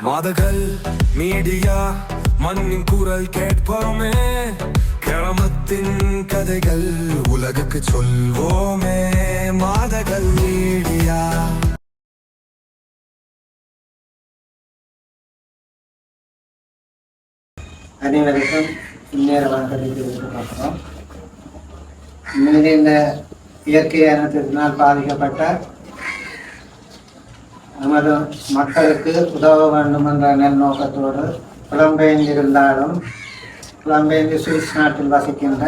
மதகள் media மண்ணின் குரல் கேட்போமே கிராமத்தின் கதைகள் உலகுக்கு சொல்வோமே மாதகள் மீடியா அனைவருக்கும் இந்நேர வணக்கத்தை தெரிவித்துக் உண்மையிலே இந்த இயற்கையான திருநாள் பாதிக்கப்பட்ட நமது மக்களுக்கு உதவ வேண்டும் என்ற நோக்கத்தோடு புலம்பெயர்ந்திருந்தாலும் புலம்பெயர்ந்து சுவிஸ் நாட்டில் வசிக்கின்ற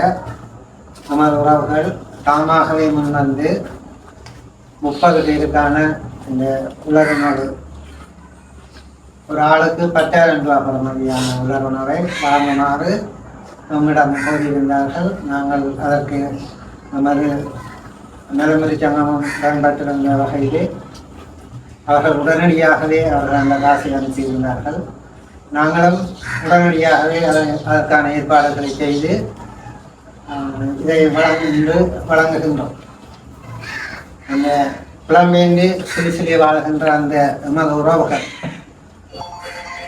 நமது உறவுகள் தாமாகவே முன்வந்து முப்பது பேருக்கான இந்த உலக ஒரு ஆளுக்கு பத்தாயிரம் ரூபாய் பெறுமதியான உலர் உணவை வாங்குமாறு நம்மிடம் கோரியிருந்தார்கள். நாங்கள் அதற்கு நமது நலமுறை சங்கமம் பயன்பட்டிருந்த வகையிலே அவர்கள் உடனடியாகவே அவர்கள் அந்த காசை அனுப்பியிருந்தார்கள் நாங்களும் உடனடியாகவே அதை அதற்கான ஏற்பாடுகளை செய்து இதை வழங்கின்று வழங்குகின்றோம். அந்த புலம்பெயர்ந்து சிறு சிறிய வாழ்கின்ற அந்த எமது உறவுகள்.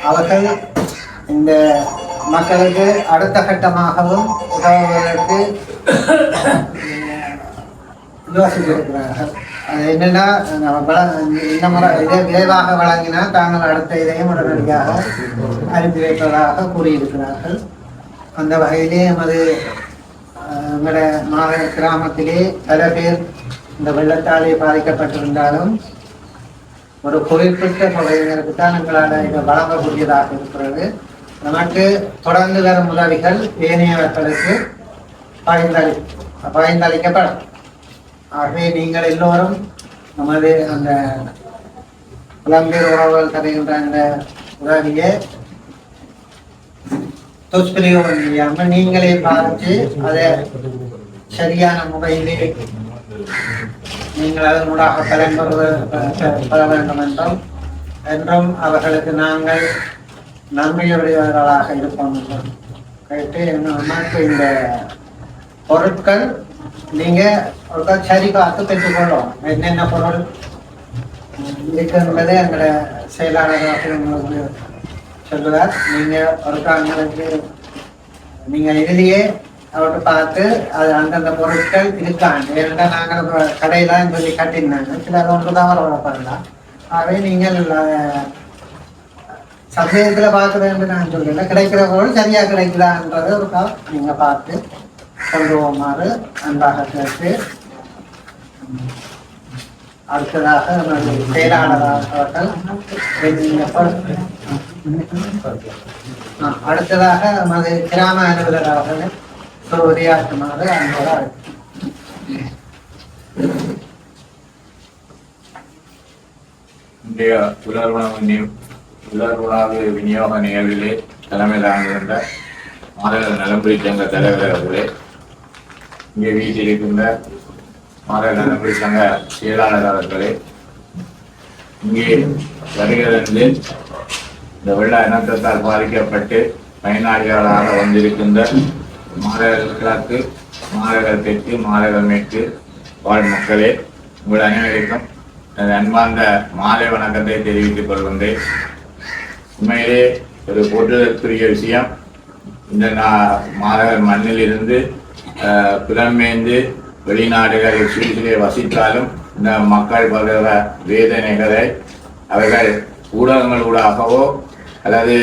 அவர்கள் இந்த மக்களுக்கு அடுத்த கட்டமாகவும் உதவுவதற்கு யோசித்திருக்கிறார்கள். அது என்னன்னா நம்ம இந்த முறை இதை விரைவாக வழங்கினால் தாங்கள் அடுத்த இதையும் உடனடியாக அனுப்பி வைப்பதாக கூறியிருக்கிறார்கள். அந்த வகையிலே எமது எங்களோட மாநில கிராமத்திலே பல பேர் இந்த வெள்ளத்தாலே பாதிக்கப்பட்டிருந்தாலும் ஒரு குறிப்பிட்ட தொகையினருக்கு தான் எங்களால் இதை வழங்கக்கூடியதாக இருக்கிறது. நமக்கு தொடர்ந்து வரும் உதவிகள் ஏனையவர்களுக்கு பகிர்ந்தளி பகிர்ந்தளிக்கப்படும். ஆகவே நீங்கள் எல்லோரும் நமது அந்த புலம்பெயர் உறவுகள் தருகின்ற அந்த உதவியை துஷ்பிரயோகம் செய்யாமல் நீங்களே பார்த்து அதை சரியான முறையிலே நீங்கள் அதனூடாக பலன் பெற வேண்டும் என்றும் என்றும் அவர்களுக்கு நாங்கள் நன்மையுடையவர்களாக இருப்போம் என்றும் கேட்டு நமக்கு இந்த பொருட்கள் நீங்கள் ஒரு சரி பார்த்து பெற்றுக்கொள்ளும் என்னென்ன பொருள்? இருக்கின்றதை எங்களோட செயலாளர் உங்களுக்கு சொல்லுவார். நீங்கள் ஒரு எங்களுக்கு நீங்கள் எழுதியே அவர்கிட்ட பார்த்து அது அந்தந்த பொருட்கள் இருக்காங்க ஏன்னா நாங்கள் இப்ப சொல்லி கட்டியிருந்தாங்க சில ஒன்று தான் வர வரப்படலாம் ஆகவே நீங்கள் சந்தேகத்தில் பார்க்குறேன்னு நான் சொல்லலை கிடைக்கிற பொருள் சரியாக கிடைக்குதான்றதை ஒரு நீங்கள் பார்த்து கொண்டு அன்பாக கேட்டு அடுத்ததாக நமது செயலாளர் அவர்கள் அடுத்ததாக நமது கிராம அலுவலர் அவர்கள் ஒரு உரையாற்றுமாறு அன்போடு இன்றைய உலர் உணவு விநியோக நிகழ்விலே தலைமை தாங்குகின்ற மாநில நலம்புரி சங்க தலைவர் அவர்களே இங்கே வீட்டில் இருக்கின்ற மாநில நலம்புரி சங்க செயலாளர் அவர்களே இங்கே வருகிறது இந்த வெள்ள இனத்தால் பாதிக்கப்பட்டு பயனாளிகளாக வந்திருக்கின்ற மாநகர் கிழக்கு மாநகர் தெற்கு மாநகர் மேற்கு வாழ் மக்களே உங்கள் அனைவருக்கும் எனது அன்பார்ந்த மாலை வணக்கத்தை தெரிவித்துக் கொள்கின்றேன். உண்மையிலே ஒரு போற்றுதற்குரிய விஷயம் இந்த மாநகர் மண்ணில் இருந்து புலம்பெயர்ந்து வெளிநாடுகள் சுவிசிலே வசித்தாலும் இந்த மக்கள் படுகிற வேதனைகளை அவர்கள் ஊடகங்களூடாகவோ அல்லது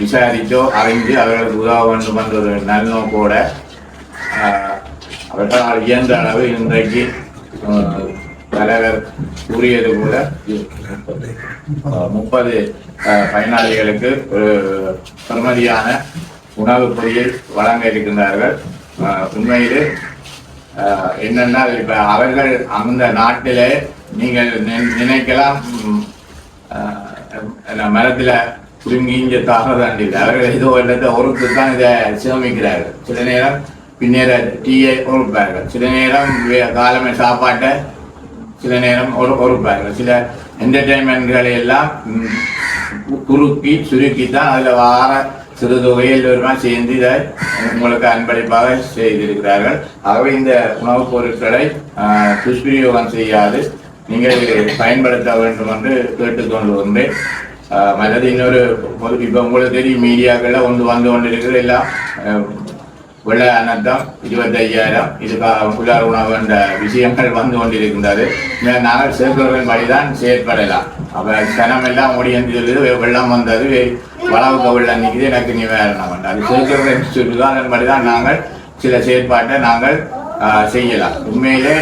விசாரித்தோ அறிந்து அவர்களுக்கு உதவ வேண்டும் என்ற ஒரு நல்நோக்கோட அவர்களால் இயன்ற அளவு இன்றைக்கு ஆஹ், தலைவர் கூறியது கூட முப்பது பயனாளிகளுக்கு ஒரு பெருமதியான உணவுப் பொருள் வழங்க இருக்கின்றார்கள். உண்மையிலே என்னன்னா இப்ப அவர்கள் அந்த நாட்டிலே நீங்கள் நினை- நினைக்கலாம் ம், ஆஹ், என்ன மரத்துல அவர்கள் ஏதோ இடத்தை ஒருத்து தான் இதை சேமிக்கிறார்கள் சில நேரம் பின்னேற டீயை ஒழுப்பார்கள் சில நேரம் வே- காலமே சாப்பாட்டை சில நேரம் ஒரு சில என்டர்டைன்மெண்ட்களை எல்லாம் குறுக்கி சுருக்கி தான் அதில் வார சிறு தொகையில் எல்லோருமா சேர்ந்து இதை உங்களுக்கு அன்பளிப்பாக செய்திருக்கிறார்கள். ஆகவே இந்த உணவுப் பொருட்களை துஷ்பிரயோகம் செய்யாது. நீங்கள் பயன்படுத்த வேண்டும் என்று கேட்டுக்கொண்டு வந்தேன் மற்றது இன்னொரு இப்ப உங்களுக்கு தெரியும் மீடியாக்கள்ல ஒன்று வந்து கொண்டு எல்லாம் வெள்ள அனர்த்தம் இருபத்தையாயிரம். இதுக்காக புலார் உணவு என்ற விஷயங்கள் வந்து கொண்டிருக்கின்றது. நாங்கள் சேர்ப்பவர்கள் வழிதான் செயற்படலாம் அப்போ சனம் எல்லாம் ஓடியந்து வெள்ளம் வந்தது வெ- வளவுக்கு வெள்ளம் நிற்குது எனக்கு நிவாரணம் பண்ண அது சேர்க்கிறவர்கள் சொல்லுது? தான் நாங்கள் சில செயற்பாட்டை நாங்கள் செய்யலாம். உண்மையிலே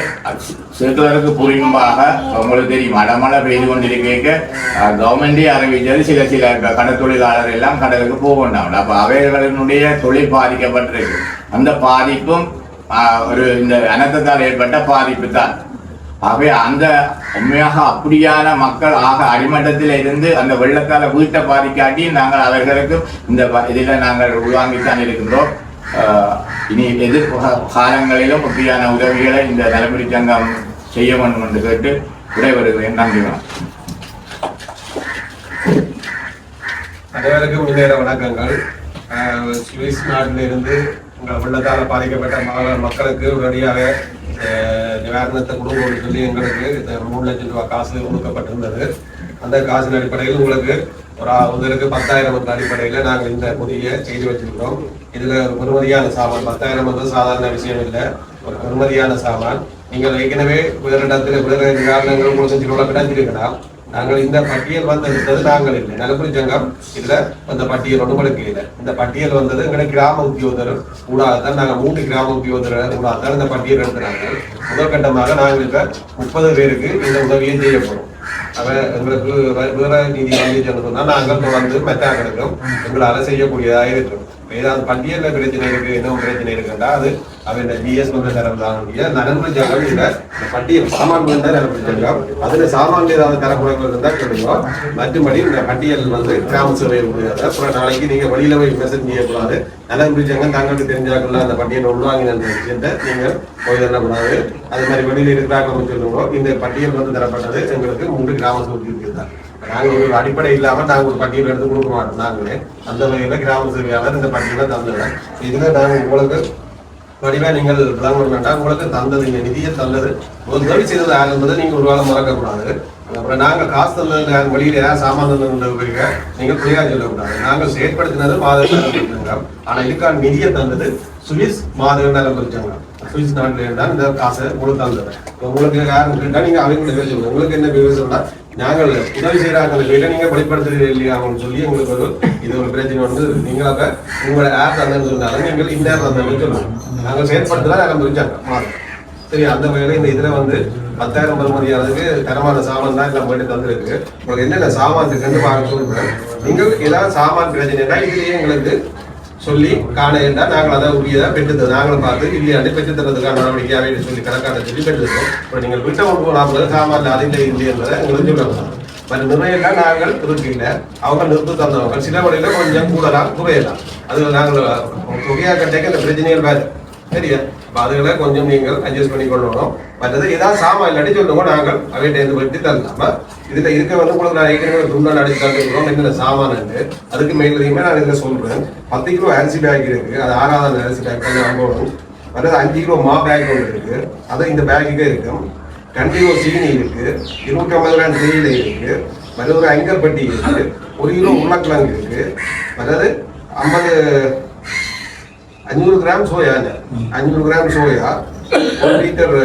சிறுவருக்கு புரியும்பாக உங்களுக்கு தெரியும். அடமழை பெய்து கொண்டிருக்க கவர்மெண்டே அறிவித்தது சில சில இப்ப கடற்தொழிலாளர் எல்லாம் கடலுக்கு போக வேண்டாம் அப்போ அவைகளினுடைய தொழில் பாதிக்கப்பட்டிருக்கு. அந்த பாதிப்பும் ஒரு இந்த அனர்த்தத்தால் ஏற்பட்ட பாதிப்பு தான் ஆகவே அந்த உண்மையாக அப்படியான மக்கள் ஆக அடிமட்டத்தில் இருந்து அந்த வெள்ளத்தால வீட்டை பாதிக்காட்டி நாங்கள் அவர்களுக்கு இந்த இதில் நாங்கள் உள்வாங்கித்தான் இருக்கின்றோம் ஆஹ், இனி எதிர் காலங்களிலும் அப்படியான உதவிகளை இந்த நலமுறை சங்கம் செய்ய வேண்டும் என்று கேட்டு விடைபெறுகிறேன். நன்றி வணக்கம். அனைவருக்கும் முன்னேற வணக்கங்கள். சுவிஸ் நாட்டிலிருந்து உங்கள் வெள்ளத்தால் பாதிக்கப்பட்ட மக- மக்களுக்கு உடனடியாக நிவாரணத்தை கொடுக்கணும்னு சொல்லி எங்களுக்கு இந்த மூணு லட்சம் ரூபாய் காசு கொடுக்கப்பட்டிருந்தது. அந்த காசின் அடிப்படையில் உங்களுக்கு ஒரு ஆ- ஒருத்தருக்கு பத்தாயிரம் என்ற அடிப்படையில் நாங்கள் இந்த பொதியை செய்து வச்சிருக்கிறோம். இதுல ஒரு பெருமதியான சாமான் பத்தாயிரம் வந்து சாதாரண விஷயம் இல்லை. ஒரு பெருமதியான சாமான். நீங்கள் ஏற்கனவே வேறு இடத்துல வேறு நிவாரணங்கள் உங்களுக்கு கூட கிடைச்சிருக்கலாம் நாங்கள் இந்த பட்டியல் வந்தது நாங்கள் இல்லை நலப்புரி சங்கம் இதுல அந்த பட்டியல் ஒன்றும் உங்களுக்கு இல்லை. இந்த பட்டியல் வந்தது எங்களை கிராம உத்தியோகத்தர் கூடாதான் நாங்கள் மூன்று கிராம உத்தியோகத்தர் கூடாதான் இந்த பட்டியல் எடுத்துறாங்க. முதல் கட்டமாக நாங்கள் இப்ப முப்பது பேருக்கு இந்த உதவியை செய்ய போறோம். அவன் எங்களுக்கு வேற நீதி வந்து சொன்னா நாங்கள் தொடர்ந்து மெத்தாங்களுக்கும் எங்களால செய்யக்கூடியதாக இருக்கிறோம் ஏதாவது பட்டியல்ல பிரச்சனை இருக்கு என்ன பிரச்சனை இருக்குண்டா அது அவன் பிஎஸ் வந்து தரக்கூடிய நலன்பு இல்லை இல்ல இந்த பட்டியல் சாமான் வந்து நலன்பு அதுல சாமான் ஏதாவது தரக்குறைகள் இருந்தா சொல்லுங்க. மற்றபடி இந்த பட்டியல் வந்து கிராம சேவை முடியாது அப்புறம் நாளைக்கு நீங்க வெளியில போய் மெசேஜ் செய்யக்கூடாது. நலன்பு ஜங்கம் தங்களுக்கு தெரிஞ்சாக்குள்ள அந்த பட்டியல் உள்வாங்கின அந்த விஷயத்தை நீங்க போய் தரக்கூடாது. அது மாதிரி வெளியில இருக்கிறாங்க சொல்லுங்க. இந்த பட்டியல் வந்து தரப்பட்டது எங்களுக்கு மூன்று கிராம சேவை தான் நாங்கள் ஒரு அடிப்படை இல்லாம நாங்க ஒரு பட்டியல் எடுத்து கொடுக்க மாட்டோம். நாங்களே அந்த வகையில கிராம சேவையாளர் இந்த பட்டியலை தந்துடுறேன். இதில் நாங்க உங்களுக்கு வடிவாக நீங்கள் விளம்பரம் வேண்டாம். உங்களுக்கு தந்தது இந்த நிதியை தந்தது ஒரு உதவி செய்தது ஆகும்போது நீங்கள் நீங்க ஒரு வேலை மறக்கக்கூடாது. அப்புறம் நாங்க காசு தந்தது யார் வெளியில் ஏதாவது சாமான் தந்தது நீங்க புரியா சொல்லக்கூடாது. நாங்கள் செயற்படுத்தினது மாதவி நலம்பரிச்சங்கம் ஆனா இதுக்கான நிதியை தந்தது சுவிஸ் மாதவி நலம்பரிச்சங்கம் சுவிஸ் நாட்டில் இருந்தால் இந்த காசை உங்களுக்கு தந்தது. உங்களுக்கு யாரும் கேட்டால் நீங்க அவங்களோட பேர் உங்களுக்கு என்ன பேர் நாங்கள் உதவி செய்கிறாங்க வீட்டை நீங்க வெளிப்படுத்துறது இல்லையா அப்படின்னு சொல்லி உங்களுக்கு ஒரு இது ஒரு பிரச்சனை வந்து நீங்களாக உங்களோட ஆப் தந்தேன்னு சொன்னாலும் நீங்கள் இந்த தந்தேன்னு சொல்லுங்க. நாங்கள் செயற்படுத்தலாம் நாங்கள் முடிச்சாங்க சரி அந்த வகையில் இந்த இதில் வந்து பத்தாயிரம் பெறுமதியானதுக்கு தரமான சாமான் தான் எல்லாம் போயிட்டு தந்திருக்கு. உங்களுக்கு என்னென்ன சாமான் இருக்குன்னு பார்க்க சொல்றேன். நீங்கள் ஏதாவது சாமான் பிரச்சனைனா இதுலேயே எங்களுக்கு சொல்லி காண என்றால் நாங்கள் அதை உரியதாக பெற்று நாங்களும் பார்த்து இல்லையாண்டு பெற்று தரதுக்கான அப்படின்னு சொல்லி கணக்கான சொல்லி பெற்றிருக்கோம் இப்போ நீங்கள் விட்ட ஒன்று போனால் சாமான் அதில் இல்லை என்பதை எங்களுக்கு சொல்லலாம் மற்ற நிறையெல்லாம் நாங்கள் இருக்கில்ல அவங்க நிறுத்து தந்தவங்க சில வழியில் கொஞ்சம் கூடலாம் குறையலாம். அது நாங்கள் தொகையாக கட்டேக்க அந்த பிரச்சனைகள் வேறு. சரியா? அப்ப அதுகளை கொஞ்சம் நீங்கள் அட்ஜஸ்ட் பண்ணி கொள்ளணும் மற்றது ஏதாவது சாமான் இல்லாட்டி சொல்லுவோம் நாங்கள். அவைகிட்ட இருந்து வெட்டி தரலாம இதுல இருக்க வந்து உங்களுக்கு நான் ஏற்கனவே துண்டால் அடிச்சு தந்துருக்கோம் என்னென்ன சாமான் அதுக்கு மேலதையுமே நான் இதுல சொல்றேன். பத்து கிலோ அரிசி பேக் இருக்கு. அது ஆறாவது அரிசி பேக் தான் அனுபவம் மற்றது அஞ்சு கிலோ மா பேக் ஒன்று இருக்கு. அது இந்த பேக்குக்கே இருக்கும் ரெண்டு கிலோ சீனி இருக்கு. இருபத்தி ஐம்பது கிராம் தேயிலை இருக்கு. மற்றது ஒரு அங்கர்பட்டி இருக்கு. ஒரு கிலோ உருளைக்கிழங்கு இருக்கு. மற்றது ஐம்பது அஞ்சூறு கிராம் சோயா அஞ்சூறு கிராம் சோயா ஒரு லிட்டர்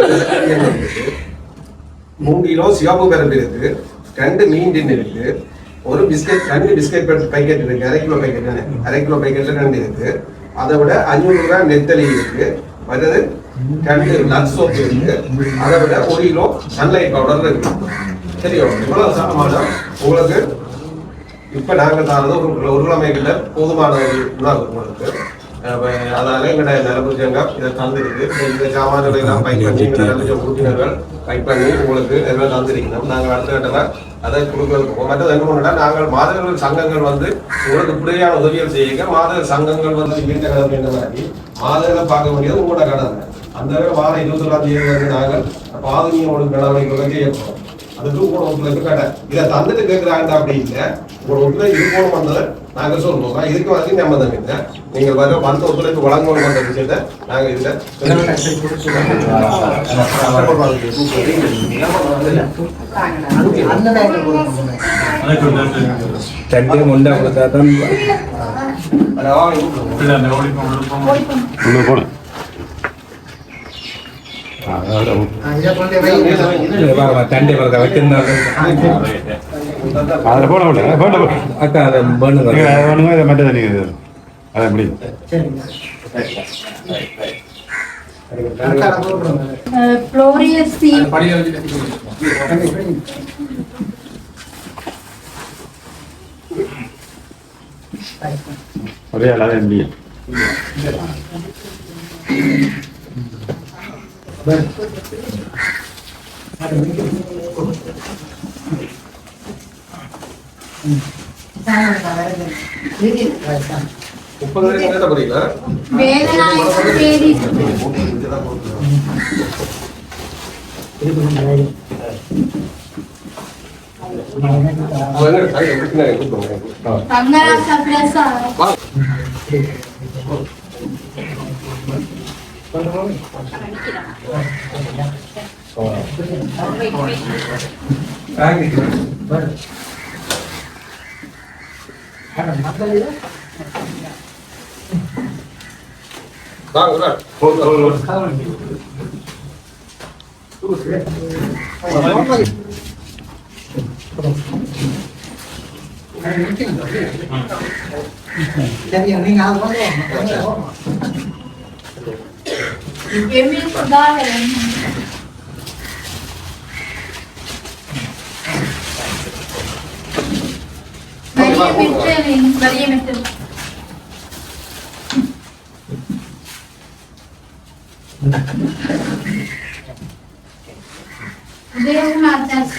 மூணு கிலோ சிவப்பு பருப்பு இருக்கு ரெண்டு மீன் டின் இருக்கு ஒரு பிஸ்கெட் ரெண்டு பிஸ்கெட் பேக்கெட் இருக்கு அரை கிலோ பேக்கெட் அரை கிலோ பேக்கெட்ல ரெண்டு இருக்கு அதை விட அஞ்சூறு கிராம் நெத்தலி இருக்கு மற்றது ரெண்டு நட் சோப் இருக்கு அதை விட ஒரு கிலோ சன்லைட் பவுடர் இருக்கு சரி இவ்வளவு சாமானம் உங்களுக்கு இப்ப நாங்க தரது ஒரு ஒரு கிழமைகள்ல போதுமான உணவு உங்களுக்கு அப்ப அதனால எங்கட நிலபுஜங்கம் இதை தந்திருக்கு. இந்த சாமான்களை எல்லாம் பைக் பண்ணி எங்க நிலபுஜ உறுப்பினர்கள் பைக் பண்ணி உங்களுக்கு எல்லாம் தந்திருக்கணும். நாங்கள் அடுத்த கட்டல அதை கொடுக்கறதுக்கு மற்றது என்ன பண்ணா நாங்கள் மாதவர்கள் சங்கங்கள் வந்து உங்களுக்கு இப்படியான உதவிகள் செய்யுங்க. மாதவர் சங்கங்கள் வந்து வீட்டை கடமை என்ன மாதிரி மாதவர்களை பார்க்க முடியாது உங்களோட கடமை அந்த அளவு வாரம் இருபத்தி தேதி வந்து நாங்கள் பாதுகாப்பு உங்களுக்கு நடவடிக்கைகளை செய்யப்படும் அதுக்கு உங்களோட ஒத்துழைப்பு கடை இதை தந்துட்டு கேட்குறாங்க அப்படி இல்லை. உங்களோட ஒத்துழைப்பு இது போன வந்தது நாங்கள் சொல்றோம். இதுக்கு வந்து சம்மந்தம் இல்லை நீங்கள் வர வந்த ஒத்துழைப்பு வழங்கணும் என்ற விஷயத்தை நாங்கள் இதுல ரெண்டு முண்டை கொடுத்தா தான் உள்ள போனேன் இதை கொண்டு போய் தண்டை பறக்க அதில் போட விட போட அக்கா அதை பண்ணுங்க வேணுங்க அதை மட்டும் தண்ணி அதை எப்படி சரிங்க ஒரே அல்லாத முடியும் முப்பது வரைக்கும் கேட்ட போறீங்களா வேதனாய் தேடி அவங்க சரி, எப்படி நான் கூப்பிடுறேன். தங்கராசா மரிய மிட்டலின் மரிய மிட்டல் உதயகுமார் தாஸ்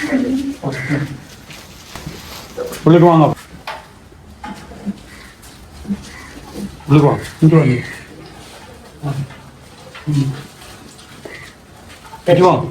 உள்ளுக்கு வாங்க உள்ளுக்கு வாங்க இங்கே வாங்க இங்கே வாங்க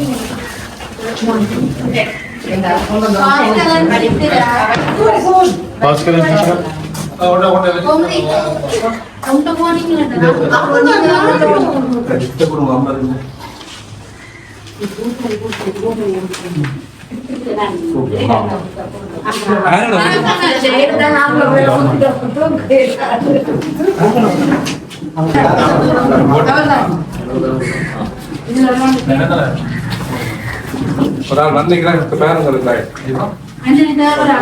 இங்க வா, வா, ஒரு ஆள் வந்தீங்களா பேரங்க இருந்தாங்க அஞ்சலி தேவரா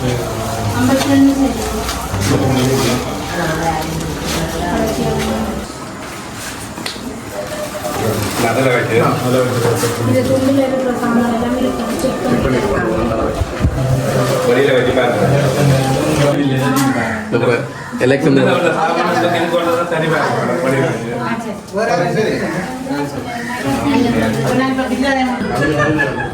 நோபல் பெனல் ஏன் பூமி நீங்க அதில் வச்சு இது பாருங்க எலெக்ஷன் சரி பாருங்க பேக் வச்சுட்டு வாங்க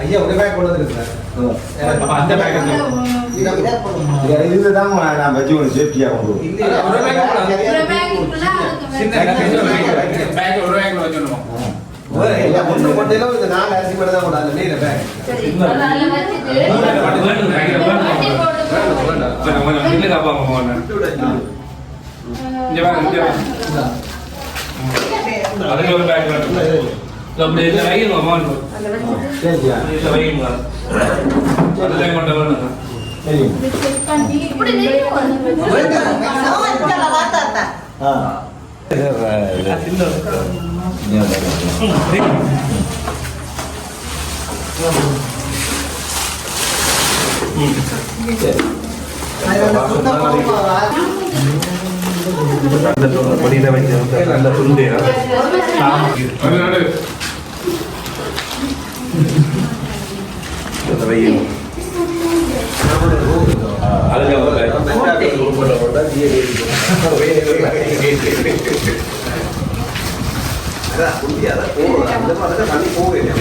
ஐயா ஒரு பேக் கொண்டு வந்துருக்கேன் அந்த பேக்கெட் இதுதான் நான் வச்சு ஒரு சேஃப்டியா கொண்டு ஒரு பேக் பேக் ஒரு ஒன்று கொண்டையில இந்த நாலு அரிசி மட்டும் தான் கொண்டாந்து நீல பேக் இங்க வாங்க இங்க வாங்க அதுக்கு ஒரு பேக் வேணும் அப்படி இதில் வைக்கணும் அம்மா அதில் கொண்டு பண்ணி இப்படி ஆ. படியில வைத்திருந்த நல்ல துண்டு வையும்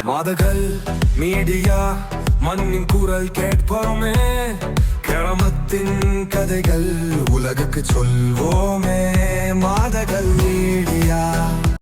மாதகள் மீடியா மண்ணின் குரல் கேட்போமே. கிராமத்தின் கதைகள் உலகுக்கு சொல்வோமே மாதகள் மீடியா